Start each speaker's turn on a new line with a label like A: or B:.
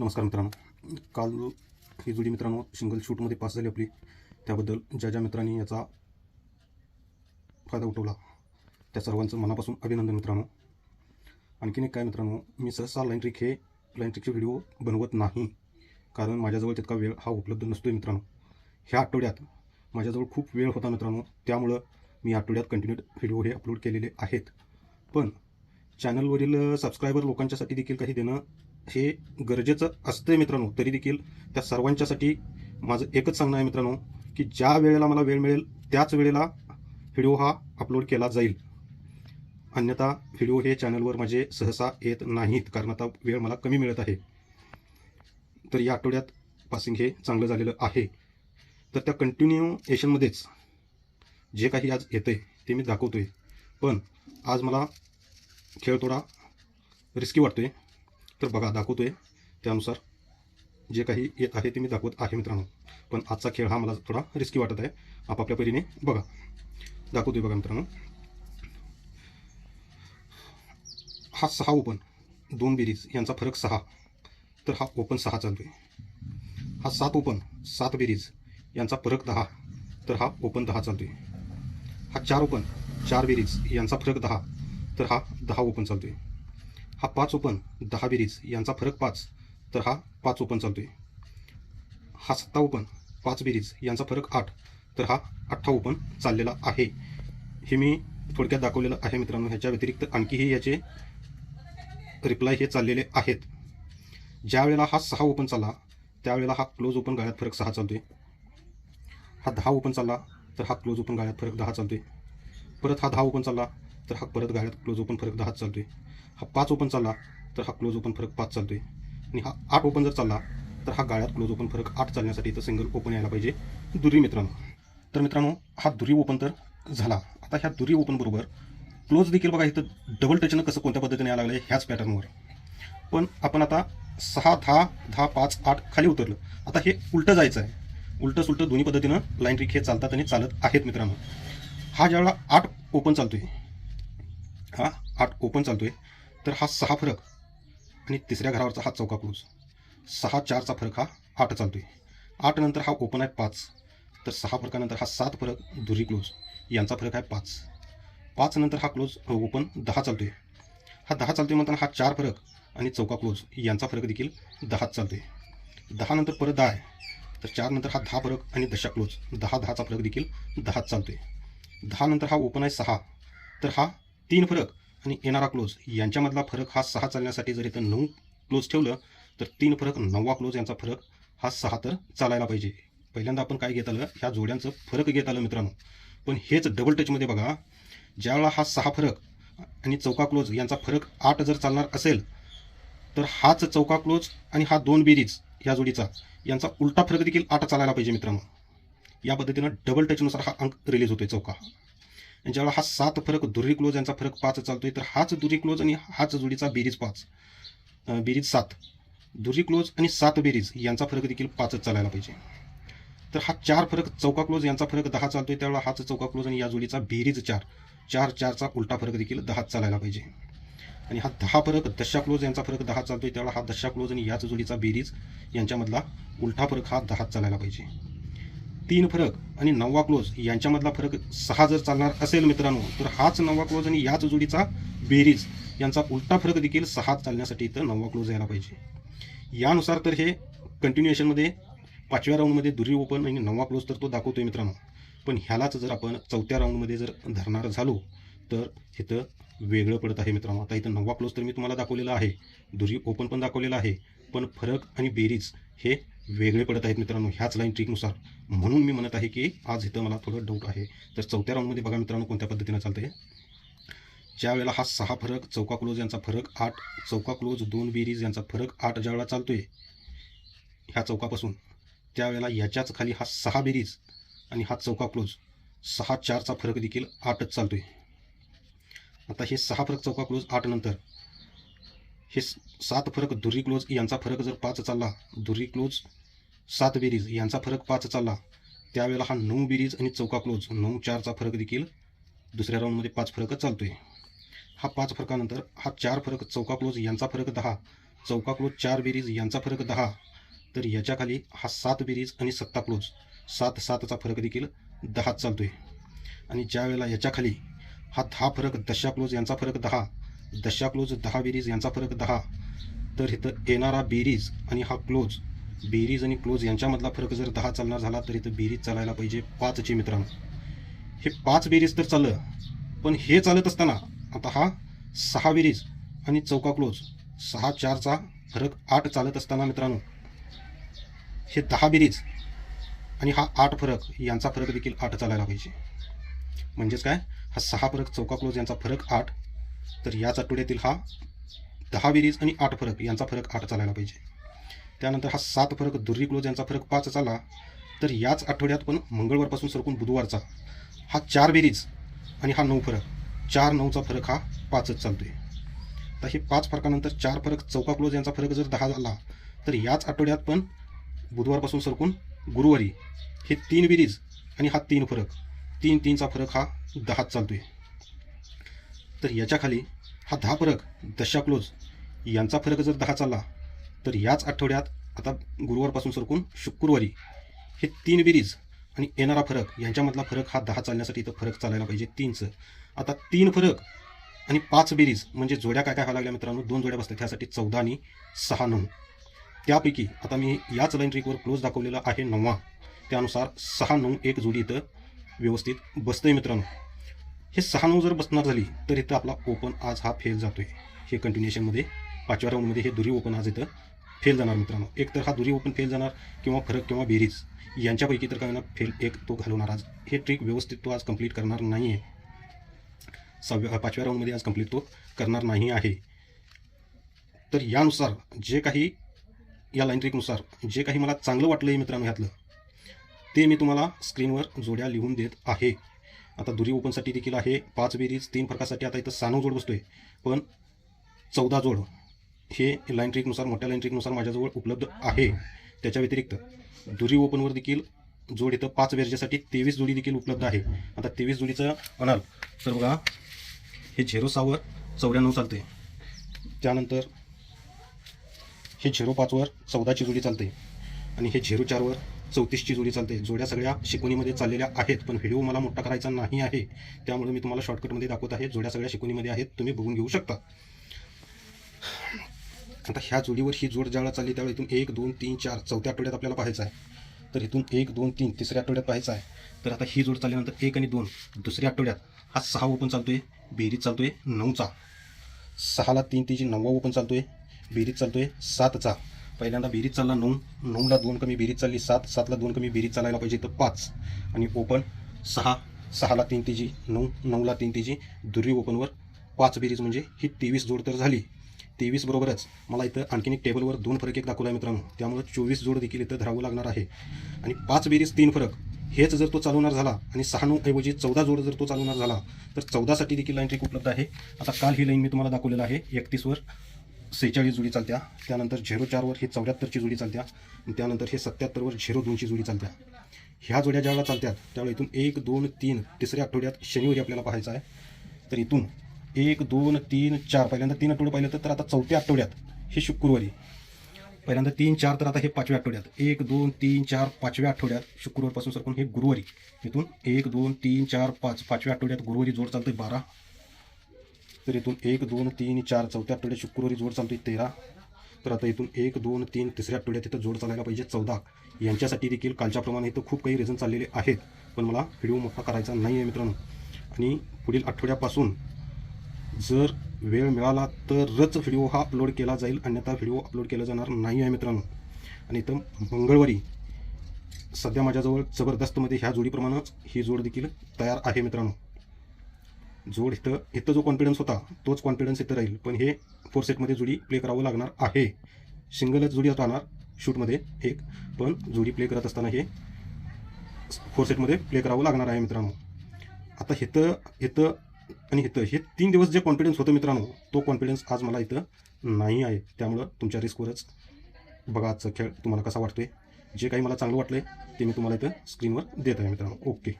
A: नमस्कार मित्रांनो. काल ही जोडी मित्रांनो सिंगल शूटमध्ये पास झाली आपली. त्याबद्दल ज्या ज्या मित्रांनी याचा फायदा उठवला त्या सर्वांचं मनापासून अभिनंदन मित्रांनो. आणखीन एक काय मित्रांनो मी सहसा लाईन ट्रिक हे लाईन ट्रिकचे व्हिडिओ बनवत नाही कारण माझ्याजवळ तितका वेळ हा उपलब्ध नसतोय मित्रांनो. ह्या आठवड्यात माझ्याजवळ खूप वेळ होता मित्रांनो त्यामुळं मी आठवड्यात कंटिन्यू व्हिडिओ हे अपलोड केलेले आहेत. पण चॅनलवरील सबस्क्रायबर लोकांच्यासाठी देखील काही देणं हे गरजेचं असतंय मित्रांनो तरी देखील त्या सर्वांच्यासाठी माझं एकच सांगणं आहे मित्रांनो की ज्या वेळेला मला वेळ मिळेल त्याच वेळेला व्हिडिओ हा अपलोड केला जाईल. अन्यथा व्हिडिओ हे चॅनलवर माझे सहसा येत नाहीत कारण आता वेळ मला कमी मिळत आहे. तर या आठवड्यात पासिंग हे चांगलं झालेलं आहे. तर त्या कंटिन्यू एशनमध्येच जे काही आज येतंय ते मी दाखवतो आहे पण आज मला खेळ थोडा रिस्की वाटतो आहे तर बघा दाखवतो आहे त्यानुसार. जे काही येत आहे ते मी दाखवत आहे मित्रांनो. पण आजचा खेळ हा मला थोडा रिस्की वाटत आहे. आपापल्या परीने बघा. दाखवतोय बघा मित्रांनो. हा सहा ओपन दोन बेरीज. यांचा फरक सहा. तर हा ओपन सहा चालतोय. हा सात ओपन सात बेरीज. यांचा फरक दहा. तर हा ओपन दहा चालतोय. हा चार ओपन चार बेरीज. यांचा फरक दहा. तर हा दहा ओपन चालतो आहे हा पाच ओपन दहा बेरीज यांचा फरक पाच. तर हा पाच ओपन चालतोय. हा सत्ता ओपन पाच बेरीज यांचा फरक आठ. तर हा अठ्ठा ओपन चाललेला आहे. हे मी थोडक्यात दाखवलेलं आहे मित्रांनो. ह्याच्या व्यतिरिक्त आणखीही याचे रिप्लाय हे चाललेले आहेत. ज्या वेळेला हा सहा ओपन चालला त्यावेळेला हा क्लोज ओपन गाळ्यात फरक सहा चालतोय. हा दहा ओपन चालला तर हा क्लोज ओपन गाळ्यात फरक दहा चालतोय. परत हा दहा ओपन चालला तर हा परत गाळ्यात क्लोज ओपन फरक दहाच चालतोय. हा पाच ओपन चालला तर हा क्लोज ओपन फरक पाच चालतोय. आणि हा आठ ओपन जर चालला तर हा गाळ्यात क्लोज ओपन फरक आठ चालण्यासाठी इथं सिंगल ओपन यायला पाहिजे दुरी मित्रांनो. तर मित्रांनो हा दुरी ओपन तर झाला. आता ह्या दुरी ओपन बरोबर क्लोज देखील बघा इथं डबल टचनं कसं कोणत्या पद्धतीने यायला लागलं ह्याच पॅटर्नवर पण आपण आता सहा दहा दहा पाच आठ खाली उतरलं. आता हे उलटं जायचं आहे. उलटं सुलटं दोन्ही पद्धतीनं लाईन ट्रिक हे चालतात आणि चालत आहेत मित्रांनो. हा ज्यावेळेला आठ ओपन चालतोय हा आठ ओपन आहे तर हा सहा फरक आणि तिसऱ्या घरावरचा हा चौका क्लोज सहा चारचा फरक हा आठ चालतो आहे आठ नंतर हा ओपन आहे पाच. तर सहा फरकानंतर हा सात फरक दुरी क्लोज यांचा फरक आहे पाच. पाच नंतर हा क्लोज ओपन दहा चालतो आहे हा दहा चालतो आहे म्हणताना हा चार फरक आणि चौका क्लोज यांचा फरक देखील दहाच चालतोय. दहा नंतर परत दहा आहे. तर चार नंतर हा दहा फरक आणि दशा क्लोज दहा दहाचा फरक देखील दहाच चालतोय. दहा नंतर हा ओपन आहे सहा. तर हा तीन फरक आणि येणारा क्लोज यांच्यामधला फरक हा सहा चालण्यासाठी जर इथं नऊ क्लोज ठेवलं तर तीन फरक नववा क्लोज यांचा फरक हा सहा तर चालायला पाहिजे. पहिल्यांदा आपण काय घेत आलं? ह्या जोड्यांचं फरक घेत आलं मित्रांनो. पण हेच डबल टचमध्ये बघा ज्यावेळा हा सहा फरक आणि चौका क्लोज यांचा फरक आठ जर चालणार असेल तर हाच चौका क्लोज आणि हा दोन बेरीज ह्या जोडीचा यांचा उलटा फरक देखील आठ चालायला पाहिजे मित्रांनो. या पद्धतीनं डबल टचनुसार हा अंक रिलीज होतोय चौका. ज्यावेळेला हा सात फरक दुरी क्लोज यांचा फरक पाच चालतोय तर हाच दुरी क्लोज आणि हाच जोडीचा बेरीज पाच. बेरीज सात. दुरी क्लोज आणि सात बेरीज यांचा फरक देखील पाचच चालायला पाहिजे. तर हा चार फरक चौका क्लोज यांचा फरक दहा चालतोय त्यावेळेला हाच चौका क्लोज आणि या जोडीचा बेरीज चार. चार चारचा उलटा फरक देखील दहाच चालायला पाहिजे. आणि हा दहा फरक दशा क्लोज यांचा फरक दहा चालतोय त्यावेळेला हा दशा क्लोज आणि याच जोडीचा बेरीज यांच्यामधला उलटा फरक हा दहाच चालायला पाहिजे. तीन फरक आणि नववा क्लोज यांच्यामधला फरक सहा जर चालणार असेल मित्रांनो तर हाच नववा क्लोज आणि याच जोडीचा बेरीज यांचा उलटा फरक देखील सहा चालण्यासाठी इथं नववा क्लोज यायला पाहिजे. यानुसार तर हे कंटिन्युएशनमध्ये पाचव्या राऊंडमध्ये दुरी ओपन आणि नववा क्लोज तर तो दाखवतोय मित्रांनो. पण ह्यालाच जर आपण चौथ्या राऊंडमध्ये जर धरणार झालो तर इथं वेगळं पडत आहे मित्रांनो. आता इथं नववा क्लोज तर मी तुम्हाला दाखवलेला आहे. दुरी ओपन पण दाखवलेला आहे. पण फरक आणि बेरीज हे वेगळे पडत आहेत मित्रांनो ह्याच लाईन ट्रिकनुसार म्हणून मी म्हणत आहे की आज इथं मला थोडं डाऊट आहे. तर चौथ्या राऊंडमध्ये बघा मित्रांनो कोणत्या पद्धतीनं चालतं ज्या वेळेला हा सहा फरक चौका क्लोज यांचा फरक आठ चौका क्लोज दोन बेरीज यांचा फरक आठ ज्या वेळेला चालतोय ह्या चौकापासून त्यावेळेला याच्याच खाली हा सहा बेरीज आणि हा चौका क्लोज सहा चारचा फरक देखील आठच चालतोय. आता हे सहा फरक चौका क्लोज आठ नंतर हे सात फरक दुरी क्लोज यांचा फरक जर पाच चालला दुरी क्लोज सात बेरीज यांचा फरक पाच चालला. त्यावेळेला हा नऊ बेरीज आणि चौका क्लोज नऊ चारचा फरक देखील दुसऱ्या राऊंडमध्ये पाच फरकच चालतोय. हा पाच फरकानंतर हा चार फरक चौका क्लोज यांचा फरक दहा चौका क्लोज चार बेरीज यांचा फरक दहा. तर याच्याखाली हा सात बेरीज आणि सत्ता क्लोज सात सातचा फरक देखील दहाच चालतोय. आणि ज्यावेळेला याच्याखाली हा दहा फरक दशा क्लोज यांचा फरक दहा दशा क्लोज दहा बेरीज यांचा फरक दहा तर इथं येणारा बेरीज आणि हा क्लोज बेरीज आणि क्लोज यांच्यामधला फरक जर दहा चालणार झाला तरी तर बेरीज चालायला पाहिजे पाचची मित्रांनो. हे पाच बेरीज तर चाललं पण हे चालत असताना आता हा सहा बेरीज आणि चौका क्लोज सहा चारचा फरक आठ चालत असताना मित्रांनो हे दहा बेरीज आणि हा आठ फरक यांचा फरक देखील आठ चालायला पाहिजे. म्हणजेच काय? हा सहा फरक चौका क्लोज यांचा फरक आठ तर याच आठवड्यातील हा दहा बेरीज आणि आठ फरक यांचा फरक आठ चालायला पाहिजे. त्यानंतर हा सात फरक दुर्री क्लोज यांचा फरक पाच झाला तर याच आठवड्यात पण मंगळवारपासून सरकून बुधवारचा हा चार बेरीज आणि हा नऊ फरक चार नऊचा फरक हा पाचच चालतो आहे तर हे पाच फरकानंतर चार फरक चौका क्लोज यांचा फरक जर दहा झाला तर याच आठवड्यात पण बुधवारपासून सरकून गुरुवारी हे तीन बेरीज आणि हा तीन फरक तीन तीनचा फरक हा दहाच चालतो आहे तर याच्या खाली हा दहा फरक दशा क्लोज यांचा फरक जर दहा चालला तर याच आठवड्यात आता गुरुवारपासून सरकून शुक्रवारी हे तीन बेरीज आणि येणारा फरक यांच्यामधला फरक हा दहा चालण्यासाठी इथं फरक चालायला पाहिजे तीनचं. आता तीन फरक आणि पाच बेरीज म्हणजे जोड्या काय काय व्हायला लागल्या मित्रांनो? दोन जोड्या बसतात त्यासाठी चौदा आणि सहा नऊ. त्यापैकी आता मी याच लाईन ट्रिकवर क्लोज दाखवलेला आहे नववा. त्यानुसार सहा नऊ एक जोडी इथं व्यवस्थित बसतंय मित्रांनो. हे सहा नऊ जर बसणार झाली तर इथं आपला ओपन आज हा फेल जातोय. हे कंटिन्युएशनमध्ये पाचव्या राऊंडमध्ये हे दुरी ओपन आज इथं फेल जाणार मित्रांनो. एक तर हा दुरी ओपन फेल जाणार किंवा फरक किंवा बेरीज यांच्यापैकी तर काय ना फेल एक तो घालवणार. आज हे ट्रिक व्यवस्थित तो आज कंप्लीट करणार नाही आहे सहाव्या पाचव्या राऊंडमध्ये आज कंप्लीट तो करणार नाही आहे. तर यानुसार जे काही या लाईन ट्रिकनुसार जे काही मला चांगलं वाटलं आहे मित्रांनो ह्यातलं ते मी तुम्हाला स्क्रीनवर जोड्या लिहून देत आहे. आता दुरी ओपनसाठी देखील आहे पाच बेरीज तीन फरकासाठी आता इथं सानव जोड बसतोय. पण चौदा जोड हे लाईन ट्रिकनुसार मोठ्या लाईन ट्रिकनुसार माझ्याजवळ उपलब्ध आहे. त्याच्या व्यतिरिक्त दुरी ओपनवर देखील जोड इथं पाच बेरजेसाठी तेवीस जोडी देखील उपलब्ध आहे. आता तेवीस जोडीचं म्हणाल तर बघा हे झिरो सहावर चौऱ्याण्णव चालते. त्यानंतर हे झिरो पाचवर चौदाची जोडी चालते. आणि हे झिरो चारवर चौतीसची जोडी चालते. जोड्या सगळ्या शिकवणीमध्ये चाललेल्या आहेत पण व्हिडिओ मला मोठा करायचा नाही आहे. त्यामुळे मी तुम्हाला शॉर्टकटमध्ये दाखवत आहे. जोड्या सगळ्या शिकवणीमध्ये आहेत. तुम्ही बघून घेऊ शकता. आता ह्या जोडीवर ही जोड ज्यावेळेला चालली त्यावेळी इथून एक दोन तीन चार चौथ्या आठवड्यात आपल्याला पाहायचं आहे. तर इथून एक दोन तीन तिसऱ्या आठवड्यात पाहायचं आहे. तर आता ही जोड चालल्यानंतर एक आणि दोन दुसऱ्या आठवड्यात हा सहा ओपन चालतोय बेरीज चालतोय नऊचा. सहाला तीन तीनची नववा ओपन चालतोय बेरीज चालतोय सातचा. पहिल्यांदा बेरीज चालला नऊ नऊला दोन कमी बेरीज चालली सात सातला दोन कमी बेरीज चालायला पाहिजे तर पाच. आणि ओपन सहा सहाला तीन तिची नऊ नऊला तीन तिची दुर्री ओपनवर पाच बेरीज म्हणजे ही तेवीस जोड तर झाली. तेवीस बरोबरच. मला इथं आणखीन एक टेबलवर दोन फरक एक दाखवला आहे मित्रांनो. त्यामुळे चोवीस जोड देखील इथं धरावं लागणार आहे. आणि पाच बेरीज तीन फरक. हेच जर तो चालवणार झाला आणि सहा नऊ ऐवजी चौदा जोड जर तो चालवणार झाला तर चौदासाठी देखील लाईन ट्रिक उपलब्ध आहे. आता काल ही लाईन मी तुम्हाला दाखवलेला आहे. एकतीसवर सेहेचाळीस जोडी चालत्या. त्यानंतर झिरो चारवर हे चौऱ्याहत्तरची जोडी चालत्या. आणि त्यानंतर हे सत्याहत्तरवर झिरो दोनची जोडी चालत्या. ह्या जोड्या ज्यावेळेला चालत्यात त्यावेळी इथून एक दोन तीन तिसऱ्या आठवड्यात शनिवारी आपल्याला पाहायचं आहे. तर इथून एक दोन तीन चार. पहिल्यांदा तीन आठवडे पाहिलं तर आता चौथ्या आठवड्यात हे शुक्रवारी. पहिल्यांदा तीन चार तर आता हे पाचव्या आठवड्यात. एक दोन तीन चार पाचव्या आठवड्यात शुक्रवारपासून सरकून हे गुरुवारी. इथून एक दोन तीन चार पाच. पाचव्या आठवड्यात गुरुवारी जोड चालतोय बारा. तर इथून एक दोन तीन चार. चौथ्या आठवड्यात शुक्रवारी जोड चालतोय तेरा. तर आता इथून एक दोन तीन. तिसऱ्या आठवड्यात इथं जोड चालायला पाहिजे चौदा. यांच्यासाठी देखील कालच्याप्रमाणे इथं खूप काही रिझन चाललेले आहेत. पण मला व्हिडिओ मोठा करायचा नाही आहे मित्रांनो. आणि पुढील आठवड्यापासून जर वेळ मिळाला तरच व्हिडिओ हा अपलोड केला जाईल अन्यथा व्हिडिओ अपलोड केला जाणार नाही आहे मित्रांनो. आणि इथं मंगळवारी सध्या माझ्याजवळ जबरदस्तमध्ये ह्या जोडीप्रमाणेच ही जोड देखील तयार आहे मित्रांनो. जोड इथं इथं जो कॉन्फिडन्स होता तोच कॉन्फिडन्स इथं राहील. पण हे फोर सेटमध्ये जोडी प्ले करावं लागणार आहे. सिंगलच जोडी राहणार शूटमध्ये एक. पण जोडी प्ले करत असताना हे फोर सेटमध्ये प्ले करावं लागणार आहे मित्रांनो. आता इथं इथं आणि इथं हे तीन दिवस जे कॉन्फिडन्स होतं मित्रांनो तो कॉन्फिडन्स आज मला इथं नाही आहे. त्यामुळं तुमच्या रिस्कवरच बघा आजचा खेळ तुम्हाला कसा वाटतोय. जे काही मला चांगलं वाटलं ते मी तुम्हाला इथं स्क्रीनवर देत आहे मित्रांनो. ओके